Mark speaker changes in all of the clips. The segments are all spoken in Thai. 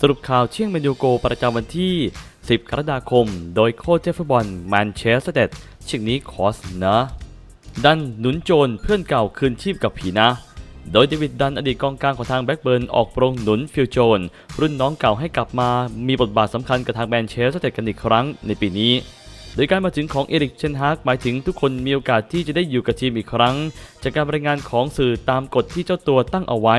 Speaker 1: สรุปข่าวเชี่ยงแมนยูโกประจำวันที่ 10 กรกฎาคม โดยโค้ชเจฟฟุตบอลแมนเชสเตอร์เชิงนี้คอสนะดันหนุนโจรเพื่อนเก่าคืนชีพกับผีนะ โดยเดวิดดันอดีตกองกลางของทางแบ็กเบิร์นออกโปรงหนุนฟิลโจนรุ่นน้องเก่าให้กลับมามีบทบาทสำคัญกับทางแมนเชสเตอร์กันอีกครั้งในปีนี้ โดยการมาถึงของเอริกเชนฮากหมายถึงทุกคนมีโอกาสที่จะได้อยู่กับทีมอีกครั้ง จากการรายงานของสื่อตามกฎที่เจ้าตัวตั้งเอาไว้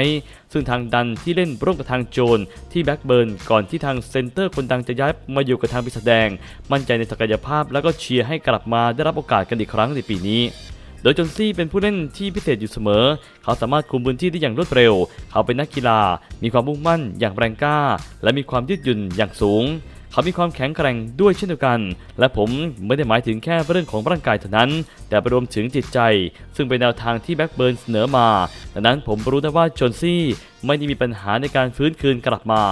Speaker 1: ซึ่งทางดันที่เล่นร่วมกับทางโจนที่แบ็กเบิร์นก่อนที่ทางเซนเตอร์คนดังจะย้ายมาอยู่กับทางพิสแดง มั่นใจในศักยภาพแล้วก็เชียร์ให้กลับมาได้รับโอกาสกันอีกครั้งในปีนี้โดยจนซี่เป็นผู้เล่นที่พิเศษอยู่เสมอ เขาสามารถคุมพื้นที่ได้อย่างรวดเร็ว เขาเป็นนักกีฬา มีความมุ่งมั่นอย่างแรงกล้า และมีความยืดหยุ่นอย่างสูง เขามีความแข็งแกร่งด้วยเช่นเดียวกัน และผมไม่ได้หมายถึงแค่เรื่องของร่างกายเท่านั้น แต่ไปรวมถึงจิตใจ ซึ่งเป็นแนวทางที่แบ็กเบิร์นเสนอมาดังนั้นผมรู้นะว่าจอนซี่ไม่ได้มีปัญหาในการฟื้นคืนกลับมา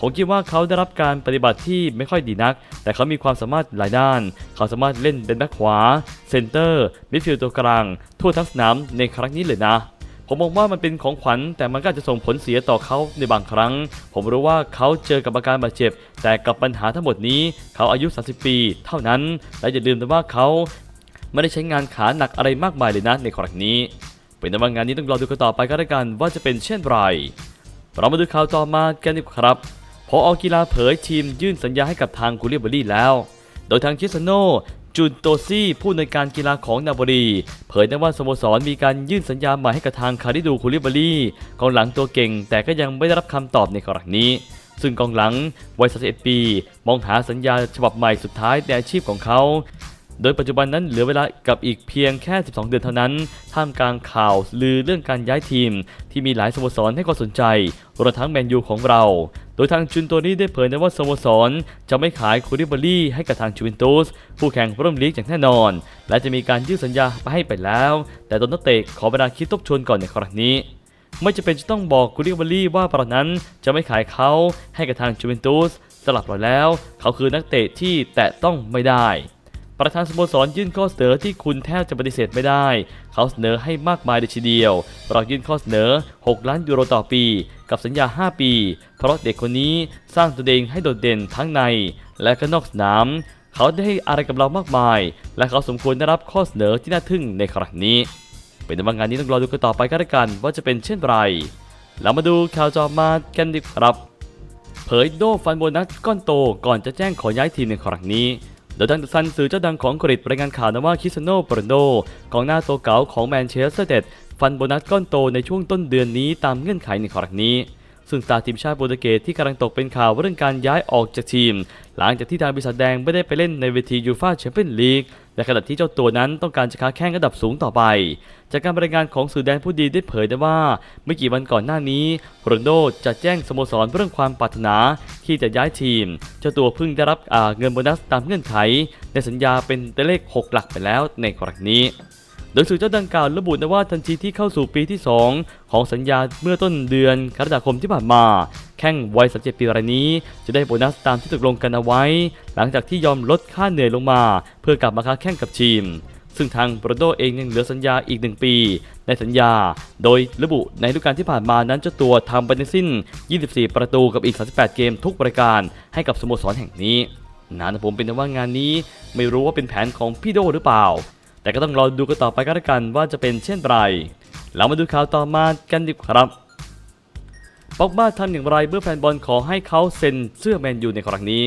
Speaker 1: ผมคิดว่าเขาได้รับการปฏิบัติที่ไม่ค่อยดีนัก แต่เขามีความสามารถหลายด้าน เขาสามารถเล่นเป็นแบ็คขวา เซนเตอร์ มิดฟิลด์ตัวกลาง ทั่วทั้งสนามในครั้งนี้เลยนะ ผมมองว่ามันเป็นของขวัญแต่มันก็จะส่งผลเสียต่อเขาในบางครั้ง ผมรู้ว่าเขาเจอกับอาการบาดเจ็บ แต่กับปัญหาทั้งหมดนี้เขาอายุ 30 ปี เท่านั้น และอย่าลืมนะว่าเขาไม่ได้ใช้งานขาหนักอะไรมากมายเลยนะในครั้งนี้ เป็นแต่ว่างานนี้ต้องรอดูกันต่อไปก็แล้วกันว่าจะเป็นเช่นไรเรามาดูข่าวต่อมากันดีกว่าครับพออกีฬาเผยทีมยื่นสัญญาให้กับทางคูเรียเบอรี่แล้ว โดยทางคิสโน จุนโตซี่ผู้ในการกีฬาของนาบรี เผยได้ว่าสโมสรมีการยื่นสัญญาใหม่ให้กับทางคาริดูคูลิบารีกองหลังตัวเก่ง แต่ก็ยังไม่ได้รับคำตอบในครั้งนี้ ซึ่งกองหลังวัย 31 ปี มองหาสัญญาฉบับใหม่สุดท้ายในอาชีพของเขา โดยปัจจุบันนั้นเหลือเวลากับอีกเพียงแค่ 12 เดือนเท่านั้น ท่ามกลางข่าวลือเรื่องการย้ายทีม ที่มีหลายสโมสรให้ความสนใจรวมทั้งแมนยูของเรา โดยทางจุนโตนี่ได้เผยนะว่าสโมสร จะไม่ขายคูริบารี่ให้กับทางจูเวนตุสผู้แข่งร่วมลีกอย่างแน่นอน และจะมีการยืดสัญญาไปให้ไปแล้ว แต่ตนนักเตะขอเวลาคิดทบทวนก่อนในครั้งนี้ไม่จะเป็นจะต้องบอกคูริบารี่ว่าเรานั้นจะไม่ขายเขาให้กับทางจูเวนตุสสลับเราแล้ว เขาคือนักเตะที่แตะต้องไม่ได้ ประธานสโมสรยื่นข้อเสนอที่คุณแทบจะปฏิเสธไม่ได้ เขาเสนอให้มากมายเลยทีเดียว เรายื่นข้อเสนอ 6 ล้านยูโรต่อปี กับสัญญา 5 ปี เพราะเด็กคนนี้สร้างตัวเองให้โดดเด่นทั้งใน และก็นอกสนาม เขาได้ให้อะไรกับเรามากมาย และเขาสมควรได้รับข้อเสนอที่น่าทึ่งในครั้งนี้ เป็นว่างานนี้ต้องรอดูกันต่อไปก็แล้วกันว่าจะเป็นเช่นไร เรามาดูข่าวจอมากันดีครับ เผยโดฟันโบนัสก้อนโตก่อนจะแจ้งขอย้ายทีมในครั้งนี้ โดยทางซันสื่อเจ้าดังของอังกรีรายงานข่าวนะว่าคิสโนโปรโนกองหน้าตัวเก่าของแมนเชสเตอร์เดดฟันโบนัสก้อนโตในช่วงต้นเดือนนี้ตามเงื่อนไขในครั้งนี้ ซึ่งสตาร์ทีมชาติโปรตุเกสที่กำลังตกเป็นข่าวเรื่องการย้ายออกจากทีม หลังจากที่ทางบริษัทแดงไม่ได้ไปเล่นในเวทียูฟ่าแชมเปี้ยนลีกในขณะที่เจ้าตัวนั้นต้องการจะค้าแข่งระดับสูงต่อไป จากการรายงานของสื่อแดนผู้ดีได้เผยได้ว่าไม่กี่วันก่อนหน้านี้โรนโดจะแจ้งสโมสรเรื่องความปรารถนาที่จะย้ายทีม เจ้าตัวเพิ่งได้รับเงินโบนัสตามเงื่อนไข ในสัญญาเป็นตัวเลข 6 หลักไปแล้วในกรณีนี้ โดยสื่อเจ้าดังกล่าวระบุนะว่าทันทีที่เข้าสู่ปีที่ 2 ของสัญญาเมื่อต้นเดือนกรกฎาคมที่ผ่านมา แข้งวัย37ปีรายนี้ จะได้โบนัสตามที่ตกลงกันเอาไว้ หลังจากที่ยอมลดค่าเหนื่อยลงมา เพื่อกลับมาค้าแข่งกับทีมซึ่งทางโรโดเองยังเหลือสัญญาอีก 1 ปี ในสัญญา โดยระบุในฤดูกาลที่ผ่านมานั้นเจ้าตัวทำไปทั้งสิ้น 24 ประตูกับอีก 38 เกมทุกรายการให้กับสโมสรแห่งนี้นะผมเป็นแต่ว่างานนี้ไม่รู้ว่าเป็นแผนของพี่โดหรือเปล่า แต่ก็ต้องรอดูกันต่อไปก็แล้วกันว่าจะเป็นเช่นไรเรามาดูข่าวต่อมากันดีครับปอกบ้าทำอย่างไรเมื่อแฟนบอลขอให้เขาเซ็นเสื้อแมนยูในครั้งนี้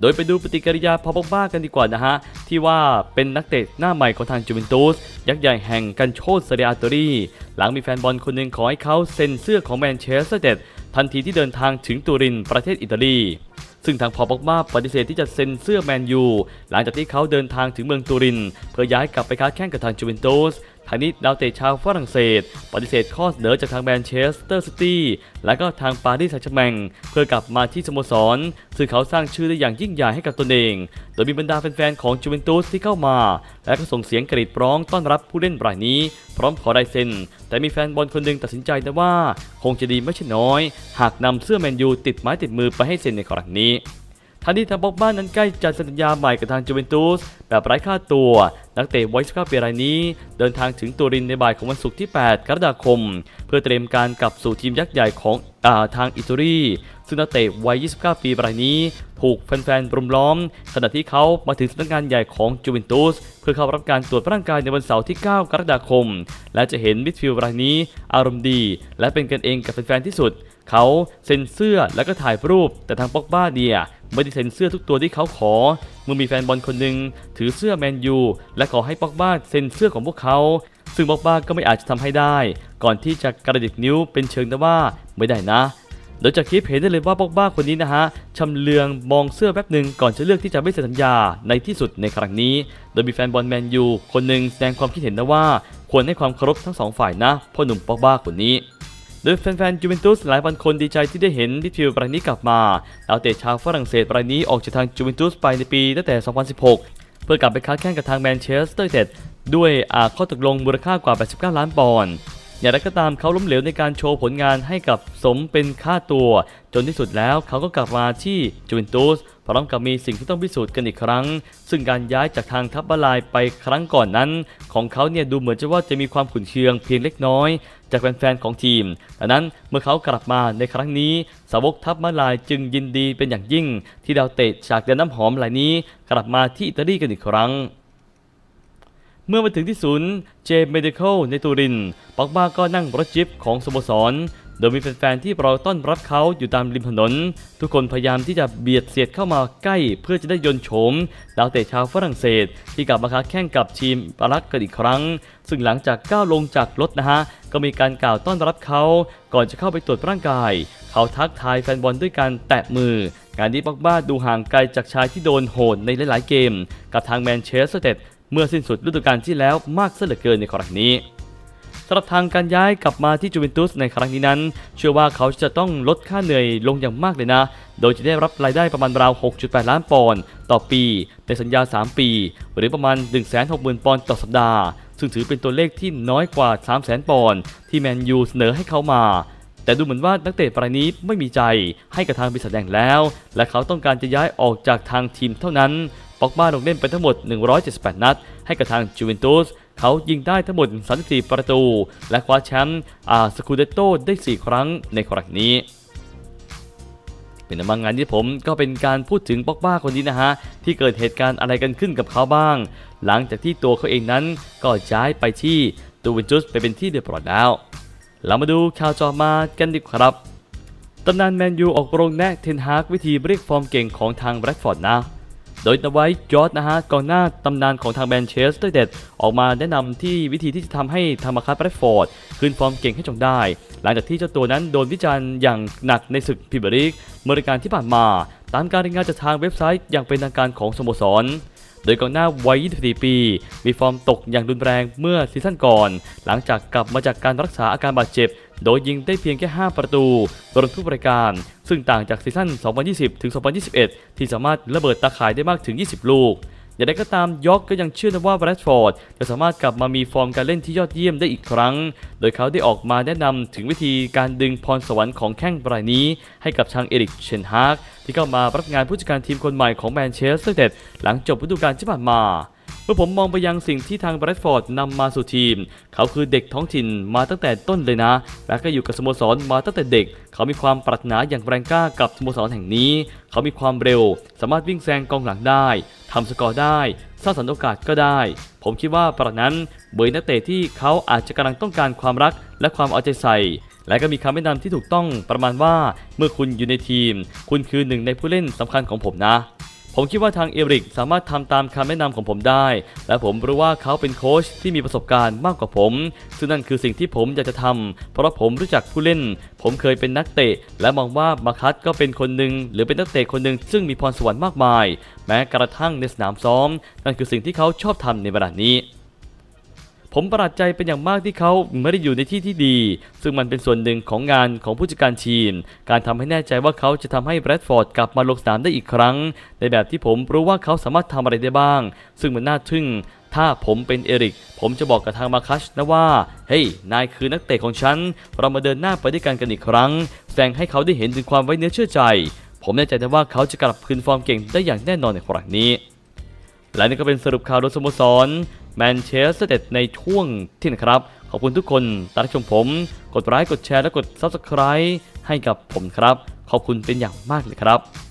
Speaker 1: โดยไปดูปฏิกิริยาพอปอกบ้ากันดีกว่านะฮะ ที่ว่าเป็นนักเตะหน้าใหม่ของทางจูเวนตุสยักษ์ใหญ่แห่งกันโชตเซเรียตอรีหลังมีแฟนบอลคนหนึ่งขอให้เขาเซ็นเสื้อของแมนเชสเตอร์เด็ดทันทีที่เดินทางถึงตูรินประเทศอิตาลี ซึ่งทางพอปอกมาปฏิเสธที่จะเซ็นเสื้อแมนยูหลังจากที่เขาเดินทางถึงเมืองตูริน เพื่อย้ายกลับไปค้าแข่งกับทางจูเวนตุส ทางนี้ดาวเตะชาวฝรั่งเศส ปฏิเสธข้อเสนอจากทางแมนเชสเตอร์ซิตี้และก็ทางปารีสแซงต์แชร์แมงเพื่อกลับมาที่สโมสรซึ่งเขาสร้างชื่อได้อย่างยิ่งใหญ่ให้กับตนเอง โดยมีบรรดาแฟนๆของจูเวนตุสที่เข้ามา และก็ส่งเสียงกรีดร้องต้อนรับผู้เล่นรายนี้ พร้อมขอลายเซ็น แต่มีแฟนบอลคนหนึ่งตัดสินใจนะว่า คงจะดีไม่ใช่น้อย หากนำเสื้อแมนยูติดไม้ติดมือไปให้เซ็นในครั้งนี้ ทันที่ทางบ็อกบ้านนั้นใกล้จะสัญญาใหม่กับทางจูเวนตุสแบบไร้ค่าตัว นักเตะวัย19ปีรายนี้ เดินทางถึงตูรินในบ่ายของวันศุกร์ที่ 8 กรกฎาคม เพื่อเตรียมการกลับสู่ทีมยักษ์ใหญ่ของอาทางอิตาลีซึ่งนักเตะวัย 29 ปีรายนี้ ถูกแฟนๆรุมล้อม ขณะที่เขามาถึงสำนักงานใหญ่ของจูเวนตุสเพื่อเข้ารับการตรวจร่างกายในวันเสาร์ที่ 9 กรกฎาคม และจะเห็นมิดฟิลด์รายนี้ อารมณ์ดี และเป็นกันเองกับแฟนๆที่สุด เขาเซ็นเสื้อแล้วก็ถ่ายรูป แต่ทางป็อกบ้าเนี่ยไม่ได้เซ็นเสื้อทุกตัวที่เขาขอ เมื่อมีแฟนบอลคนหนึ่งถือเสื้อแมนยูและขอให้ป็อกบ้าเซ็นเสื้อของพวกเขา ซึ่งป็อกบ้าก็ไม่อาจจะทำให้ได้ ก่อนที่จะกระดิกนิ้วเป็นเชิงแต่ว่าไม่ได้นะโดยจากคลิปเห็นได้เลยว่าป็อกบ้าคนนี้นะฮะชำเลืองมองเสื้อแป๊บหนึ่งก่อนจะเลือกที่จะไม่เซ็นสัญญาในที่สุดในครั้งนี้ โดยมีแฟนบอลแมนยูคนหนึ่งแสดงความคิดเห็นนะว่า ควรให้ความเคารพทั้งสองฝ่ายนะพ่อหนุ่มป็อกบ้าคนนี้ ดยแฟนๆจูเวนตุสหลายพันคนดีใจที่ได้เห็นมิดฟิลด์รายนี้กลับมาดาวเตะชาวฝรั่งเศสรายนี้ออกจากทางจูเวนตุสไปในปีตั้งแต่ 2016 เพื่อกลับไปค้าแข่งกับทางแมนเชสเตอร์ยูไนเต็ดด้วยอาข้อตกลงมูลค่ากว่า 89 ล้านปอนด์อย่างไรก็ตามเขาล้มเหลวในการโชว์ผลงานให้กับสมเป็นค่าตัว จนที่สุดแล้วเขาก็กลับมาที่จูเวนตุสพร้อมกับมีสิ่งที่ต้องพิสูจน์กันอีกครั้ง ซึ่งการย้ายจากทางทัพบาลายไปครั้งก่อนนั้น ของเขาเนี่ยดูเหมือนจะว่าจะมีความขุ่นเคืองเพียงเล็กน้อย จากแฟนๆของทีมดังนั้นเมื่อเขากลับมาในครั้งนี้ สาวกทัพมาลายจึงยินดีเป็นอย่างยิ่ง ที่ดาวเตะจากเดนน้ำหอมรายนี้ กลับมาที่อิตาลีกันอีกครั้งเมื่อมาถึงที่ศูนย์เจมเมดิคอลในตูริน ปอกบ้าก็นั่งรถจิปของสโมสร โดยมีแฟนๆที่รอต้อนรับเขาอยู่ตามริมถนน ทุกคนพยายามที่จะเบียดเสียดเข้ามาใกล้ เพื่อจะได้ยนโฉมดาวเตะชาวฝรั่งเศส ที่กลับมาค้าแข่งกับทีมปารักกันอีกครั้ง ซึ่งหลังจากก้าวลงจากรถนะฮะ ก็มีการกล่าวต้อนรับเขาก่อนจะเข้าไปตรวจร่างกาย เขาทักทายแฟนบอลด้วยการแตะมืองานนี้ปอกบ้าดูห่างไกลจากชายที่โดนโหดในหลาย ๆ เกม กับทางแมนเชสเตอร์เตดเมื่อสิ้นสุดฤดูกาลที่แล้วมากเสียเหลือเกินในครั้งนี้ สำหรับทางการย้ายกลับมาที่จูเวนตุสในครั้งนี้นั้น เชื่อว่าเขาจะต้องลดค่าเหนื่อยลงอย่างมากเลยนะ โดยจะได้รับรายได้ประมาณราว 6.8 ล้านปอนด์ต่อปี ในสัญญา 3 ปี หรือประมาณ 160,000 ปอนด์ต่อสัปดาห์ ซึ่งถือเป็นตัวเลขที่น้อยกว่า 300,000 ปอนด์ที่แมนยูเสนอให้เขามาแต่ดูเหมือนว่านักเตะรายนี้ไม่มีใจให้กับทางบริษัทแดงแล้ว และเขาต้องการจะย้ายออกจากทางทีมเท่านั้น ปอกบ้าลงเล่นไปทั้งหมด 178 นัด ให้กับทางจูเวนตุส เขายิงได้ทั้งหมด 34 ประตู และคว้าแชมป์อาสคูเดโตได้ 4 ครั้งในครั้งนี้เป็นบางงานที่ผมก็เป็นการพูดถึงป็อกบ้าคนนี้นะฮะ ที่เกิดเหตุการณ์อะไรกันขึ้นกับเขาบ้าง หลังจากที่ตัวเขาเองนั้นก็ย้ายไปที่ตูเวนตุสไปเป็นที่เรียบร้อยแล้ว เรามาดูข่าวจอมากันดีกว่าครับตำนานแมนยูออกโรงแนะเทนฮากวิธีเรียกฟอร์มเก่งของทางแบรดฟอร์ดนะ โดยนไว้ยอร์ดนะฮะกองหน้าตำนานของทางแมนเชสเตอร์เต็ดออกมาแนะนำที่วิธีที่จะทำให้ธรรมคาร์แบรดฟอร์ดคืนฟอร์มเก่งให้จงได้ หลังจากที่เจ้าตัวนั้นโดนวิจารณ์อย่างหนักในศึกพรีเมียร์ลีกเมื่อรายการที่ผ่านมา ตามการรายงานจากทางเว็บไซต์อย่างเป็นทางการของสโมสรโดยกองหน้าวัย 24 ปี มีฟอร์มตกอย่างรุนแรงเมื่อซีซั่นก่อน หลังจากกลับมาจากการรักษาอาการบาดเจ็บ โดยยิงได้เพียงแค่ 5 ประตูรวมทุกรายการ ซึ่งต่างจากซีซั่น 2020 ถึง 2021 ที่สามารถระเบิดตาข่ายได้มากถึง 20 ลูก อย่างไรก็ตามยอกก็ยังเชื่อว่าแบรดฟอร์ดจะสามารถกลับมามีฟอร์มการเล่นที่ยอดเยี่ยมได้อีกครั้ง โดยเขาได้ออกมาแนะนำถึงวิธีการดึงพรสวรรค์ของแข้งรายนี้ ให้กับทางเอริกเชนฮากที่เข้ามารับงานผู้จัดการทีมคนใหม่ของแมนเชสเตอร์ยูไนเต็ดหลังจบฤดูกาลที่ผ่านมา มื่อผมมองไปยังสิ่งที่ทางแบรดฟอร์ดนำมาสู่ทีม เขาคือเด็กท้องถิ่นมาตั้งแต่ต้นเลยนะ และก็อยู่กับสโมสรมาตั้งแต่เด็ก เขามีความปรารถนาอย่างแรงกล้ากับสโมสรแห่งนี้ เขามีความเร็ว สามารถวิ่งแซงกองหลังได้ทำสกอร์ได้สร้างสรรค์โอกาสก็ได้ ผมคิดว่าประนั้นเบอร์นักเตะที่เขาอาจจะกำลังต้องการความรักและความเอาใจใส่ และก็มีคำแนะนำที่ถูกต้องประมาณว่าเมื่อคุณอยู่ในทีม คุณคือหนึ่งในผู้เล่นสำคัญของผมนะ ผมคิดว่าทางเอริกสามารถทำตามคำแนะนำของผมได้ และผมรู้ว่าเขาเป็นโค้ชที่มีประสบการณ์มากกว่าผม ซึ่งนั่นคือสิ่งที่ผมอยากจะทำเพราะผมรู้จักผู้เล่น ผมเคยเป็นนักเตะ และมองว่ามาคัตก็เป็นคนหนึ่งหรือเป็นนักเตะคนหนึ่งซึ่งมีพรสวรรค์มากมาย แม้กระทั่งในสนามซ้อม นั่นคือสิ่งที่เขาชอบทำในเวลานี้ ผมประหลาดใจเป็นอย่างมากที่เขาไม่ได้อยู่ในที่ที่ดี ซึ่งมันเป็นส่วนหนึ่งของงานของผู้จัดการทีม การทำให้แน่ใจว่าเขาจะทำให้แบรดฟอร์ดกลับมาลงสนามได้อีกครั้ง ในแบบที่ผมรู้ว่าเขาสามารถทำอะไรได้บ้าง ซึ่งมันน่าทึ่ง ถ้าผมเป็นเอริก ผมจะบอกกับทางมาคัชนะว่า เฮ้ย นายคือนักเตะของฉัน เรามาเดินหน้าไปด้วยกันกันอีกครั้ง แสดงให้เขาได้เห็นถึงความไว้เนื้อเชื่อใจ ผมแน่ใจนะว่าเขาจะกลับคืนฟอร์มเก่งได้อย่างแน่นอนในครั้งนี้และนี่ก็เป็นสรุปข่าวโดยสโมสร แมนเชสเตอร์ในช่วงที่นะครับ ขอบคุณทุกคนตามชมผม กดไลค์กดแชร์และกด Subscribe ให้กับผมครับ ขอบคุณเป็นอย่างมากเลยครับ